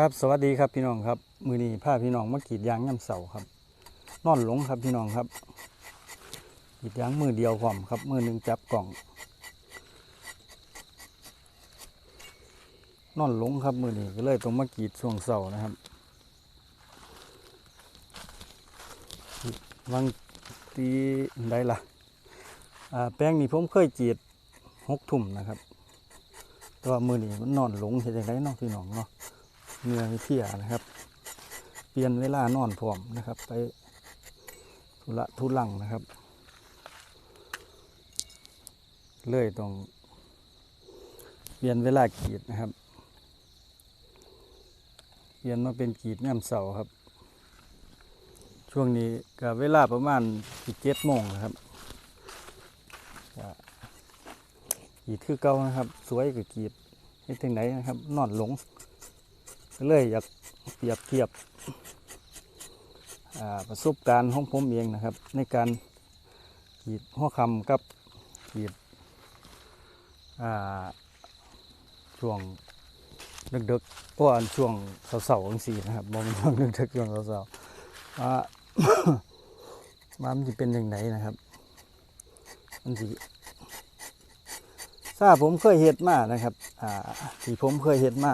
ครับสวัสดีครับพี่น้องครับมือนี้พาพี่น้องมากรีดยางย่ำเสาครับ นอนหลงครับพี่น้องครับกรีดยางมือเดียวพร้อมครับมือหนึ่งจับกล่อง นอนหลงครับมือนี้ก็เลยต้องมากรีดช่วงเสานะครับวางตีได้ละอ่าแป้งนี่ผมเคยกรีดหกทุ่มนะครับ แต่ว่ามือนี้มันนอนหลงเห็นย่างไรเนาะพี่น้องเนาะ เหนื่อยเพลียนะครับ เปลี่ยนเวลานอนพร้อมนะครับ ไปทุระทุลังนะครับ เลยต้องเปลี่ยนเวลากีดนะครับ เปลี่ยนมาเป็นกีดย่ำเสาครับ ช่วงนี้กับเวลาประมาณเจ็ดโมงนะครับกีดคือเก่านะครับ สวยกับกีดให้ถึงไหนนะครับ นอนหลง เลยอยากเปรียบเทียบประสบการณ์ของผมเองนะครับ ในการขีดหัวคำกับขีดช่วงดึกๆก็อันช่วงเสาๆจังสีนะครับบอมนช่วงดึกๆช่วงเสาๆว่าว่ามันจะเป็นอย่างไรนะครับมันสิทราบผมเคยเห็ดมานะครับอ่าที่ผมเคยเห็ดมา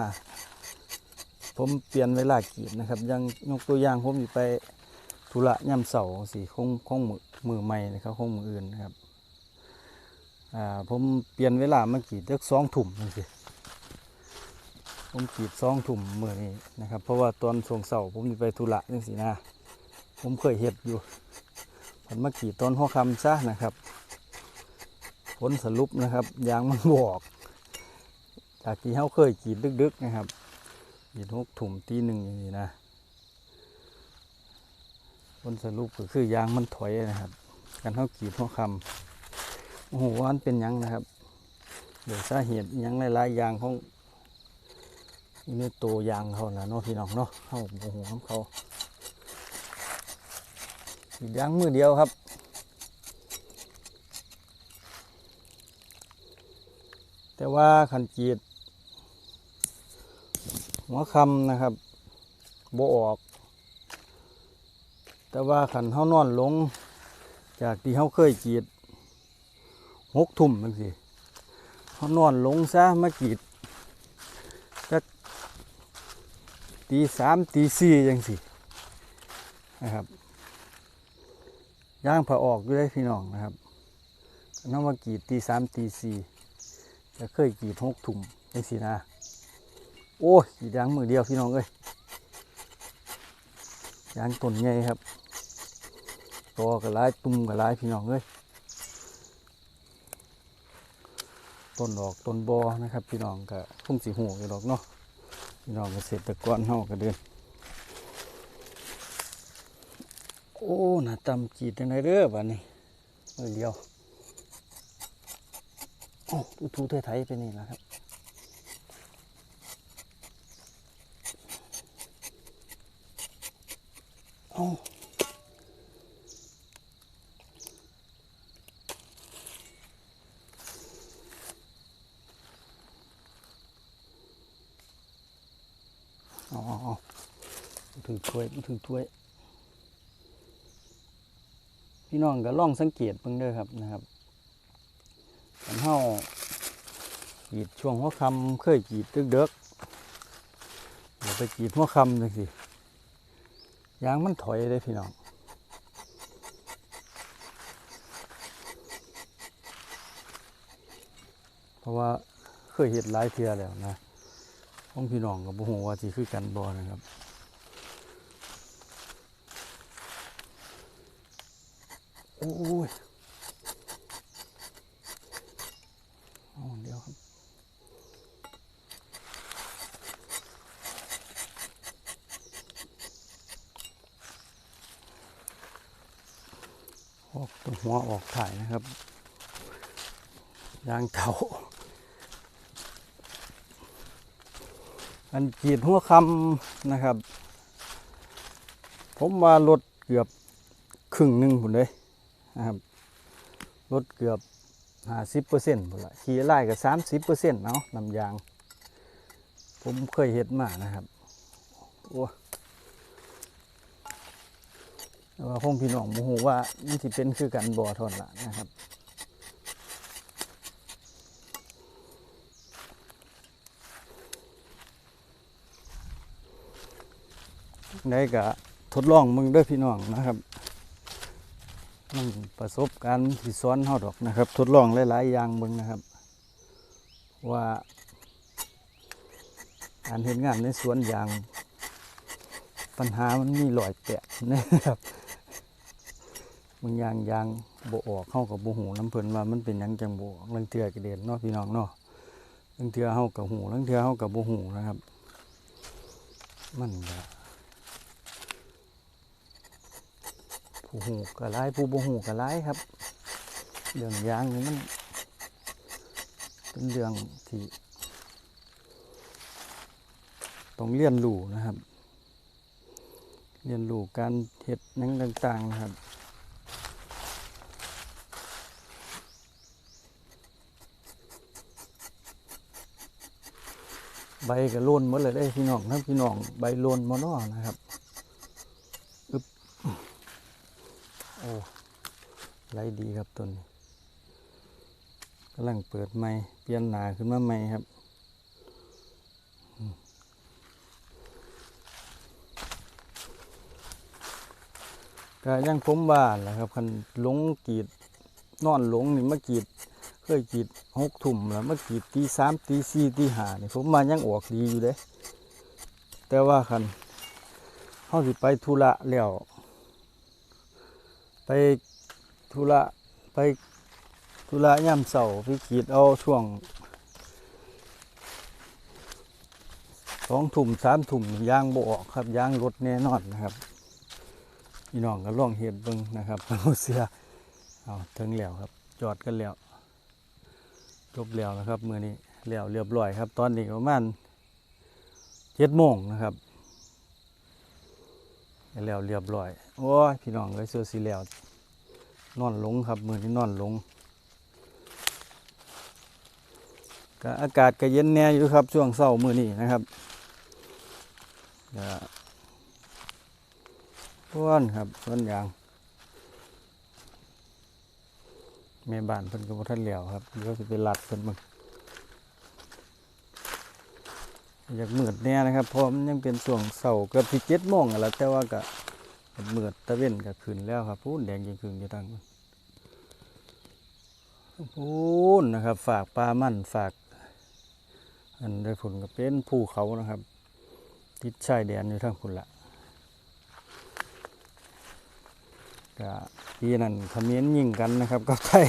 ผมเปลี่ยนเวลากรีดนะครับยังยกตัวอย่างผมอยู่ไปธุระย่ำเสาสีคงคงมือมือใหม่นะครับคงมืออื่นนะครับอ่าผมเปลี่ยนเวลามากรีดจักสองถุ่มจังสิผมกีดสองถุ่มมือนี้นะครับ เพราะว่าตอนช่งเสาผมอยู่ไปธุระจังสินะผมเคยเห็ดอยู่ผมมากีดตอนหัวคำซะนะครับผลสรุปนะครับยางมันบอกจากที่เขาเคยกีดดึกๆนะครับ เหยิดหกถุ่มตีหนึ่งอย่างนี้นะผลสรุปก็คือยางมันถอยนะครับกันเท่ากีดเท่าคำโอ้โหว่ามันเป็นยังนะครับ เดี๋ยวสาเหตุยังหลายๆอย่างของอยู่ตัวยางเขานะเนาะพี่น้องเนาะเขาโอ้โหของเขายางมือเดียวครับแต่ว่าขันกีด หัวคำนะครับโบออก แต่ว่าขันเฮานอนลง จากที่เฮาเคยกีดหกทุ่มมันสิเฮานอนลงซะมากีดสักตีสามตีสี่ยังสินะครับย่างผ่าออกด้วยพี่น้องนะครับน้องมากีดตีสามตีสี่จะเคยกีดหกทุ่มยังสินะ โอ้ยอียางมือเดียวพี่น้องเอ้ยยางต้นใหญ่ครับตอกับลายตุ่มกับลายพี่น้องเอ้ยต้นดอกต้นบอนะครับ พี่น้องก็คงสีหูอยู่ดอกเนาะพี่น้องเกษตรกรเฮาก็เดินโอ้หน้าตำจีดจังไดเด้อบ้านนี้มือเดียวโอ้ทูๆไทยไปนี่แหละครับ อ้อ๋ออ๋อถือถ้วยถือถ้วย พี่น้องก็ลองสังเกตเบิ่งเด้อครับนะครับกันเฮากีดช่วงหัวคำเคยกีดเด็กเดี๋ยวไปกีดหัวคำจังสิ ยางมันถอยเลยพี่น้องเพราะว่าเคยเห็ดหลายเทียแล้วนะของพี่น้องกับบุหัวาที่คือกันบอนะครับโอ้ยเอาเดี๋ยวครับ ออกตรง หัวออกถ่ายนะครับยางเถาอันกีดหัวคำนะครับ ผมว่ารถเกือบครึ่งหนึ่งผมเลยนะครับรถเกือบห้าสิบเปอร์เซ็นต์ผมละขี่ไล่กับสามสิบเปอร์เซ็นต์เนาะนำยาง ผมเคยเห็ดมานะครับโอ้แต่ ว่าคงพี่น้องโมโหว่ามันสิเป็นคือกันบ่อทอนละนะครับได้ก็ทดลองมึงด้อพี่น้องนะครับมันประสบการณ์ที่สอนเฮาดอกนะครับ ทดลองหลายๆอย่างเบิ่งนะครับ ว่าการเห็นงานในสวนยาง ปัญหามันมีหลอยแปะนะครับ บางอย่างยางโบออกเข้ากับโบหูน้ำเพลินว่ามันเป็นยังจังโบออกลังเทือกระเด็นเนาะพี่น้องเนาะลังเทือเข้ากับหูลังเทือเข้ากับโบหูนะครับ มันก็ผู้หูกระไรผู้โบหูกระไรครับเรื่องยางนี่มันเป็นเรื่องที่ต้องเรียนรู้นะครับ เรียนรู้การเห็ดหยังต่าง ๆ นะครับ ใบก็โลนหมดเลยได้พี่น้องทั้งพี่น้องใบโลนมอนอนะครับอึบโอ้ไรดีครับต้นนี้กำลังเปิดใหม่เปลี่ยนหนาขึ้นมาใหม่ครับก็ยังผมบ้านแหละครับคันหลงกีดนอนหลงนี่มากรีด เคยกีดหกทุ่มแล้วมากีดตีสามตีสี่ตีห้านี่ผมมายังออกดีอยู่เด้แต่ว่าคันเขาสิไปธุระแล้วไปธุระไปธุระย่ำเสาไปกรีดเอาช่วงสองทุ่มสามทุ่มยางบ่ออกครับยางรถแน่นอนนะครับพี่น้องก็ล่องเห็ดบิ่งนะครับเอาเสียเอาถึงแล้วครับ จอดกันแล้ว จบแล้วนะครับมือนี้แล้วเรียบร้อยครับ ตอนนี้ประมาณเจ็ดโมงนะครับแล้วเรียบร้อยโอ้ยพี่น้องเลยเสื้อสีแล้วนอนหลงครับมือนี้นอนหลงก็อากาศก็เย็นแน่อยู่ครับ ช่วงเช้ามือนี้นะครับก็ต้นครับต้นยาง แม่บ้านเพิ่นก็บ่ทันเหลียวครับเดี๋ยวสิไปลัดเพิ่นมึงอยากมืดแน่นะครับเพราะมันยังเป็นช่วงเสาร์เกือบสิเจ็ดโมงแล้วแต่ว่าก็มืดตะเว้นก็ขึ้นแล้วครับพูนแดงยิงขึ้นอยู่ทางนู้นพูนนะครับ ฝากปลามั่นฝาก อันได้ผลก็เป็นภูเขานะครับ ติดชายแดนอยู่ทางพุ่นละ ก็ปีนั้นขมิ้นยิงกันนะครับ ก็ไทย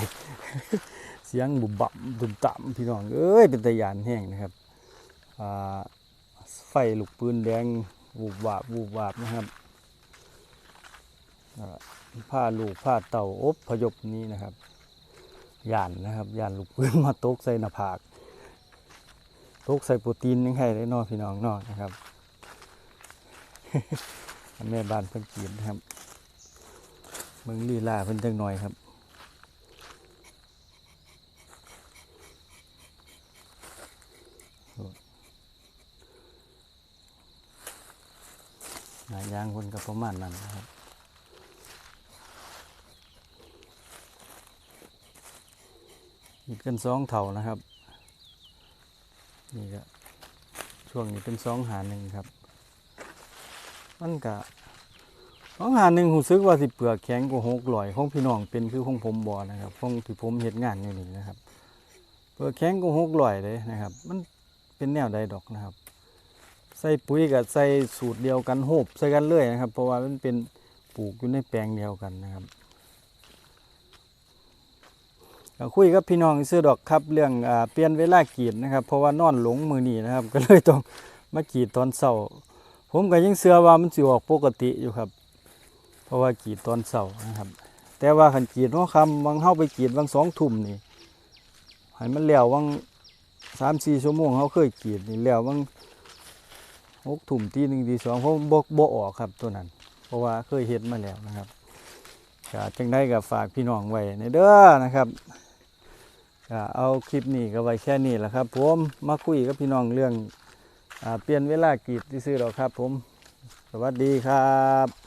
เสียงบุบบับบุบต่ำพี่น้องเอ้ยเป็นตะยานแห้งนะครับไฟลูกปืนแดงวูบวาบวูบวาบนะครับผ้าลูกผ้าเต่าอบพยพนี้นะครับยานนะครับยานลูกปืนมาตกใส่หน้าผากตกใส่โปรตีนยังไงได้นอพี่น้องนอนะครับแม่บ้านเพิ่นกินนะครับ เมืองลีลาเพิ่นจังหน่อยครับหนายางคนก็ประมาณนั้นนะครับอีกกันสองเท่านะครับ นี่ก็ช่วงนี้เป็นสองหาหนึ่งครับ มันก็ สองหาหนึ่งหูซึกว่าสิเปลือกแข็งกว่าหกลอยของพี่น้องเป็นคือของผมบอนะครับของที่ผมเห็ดงานอยู่นี่นะครับ เปลือกแข็งกว่าหกลอยเลยนะครับ มันเป็นแนวใดดอกนะครับ ใส่ปุ๋ยกับใส่สูตรเดียวกันโหบใส่กันเลยนะครับ เพราะว่ามันเป็นปลูกอยู่ในแปลงเดียวกันนะครับก็คุยกับพี่น้องซื้อดอกครับเรื่องอเปลี่ยนเวลากรีดนะครับ เพราะว่านอนหลงมือนีนะครับ ก็เลยต้องมากรีดตอนเช้าผมก็ยังเชื่อว่ามันสิออกปกติอยู่ครับ ราะว่ากีดตอนเสาร์นะครับ แต่ว่าขันกีดหัวคำวังเข้าไปกีดวังสองทุ่มนี่ให้มันแล้ววังสามสี่ชั่วโมงเขาเคยกีดนี่แล้ววังหกทุ่มตีหนึ่งตีสองเพราะบกบออกครับตัวนั้น เพราะว่าเคยเห็นมาแล้วนะครับก็จังได้กับฝากพี่น้องไว้ในเด้อนะครับก็เอาคลิปนี้ก็ไว้แค่นี้แหละครับ ผมมาคุยกับพี่น้องเรื่องอเปลี่ยนเวลากีดที่ซื้อหรอกครับ ผม สวัสดีครับ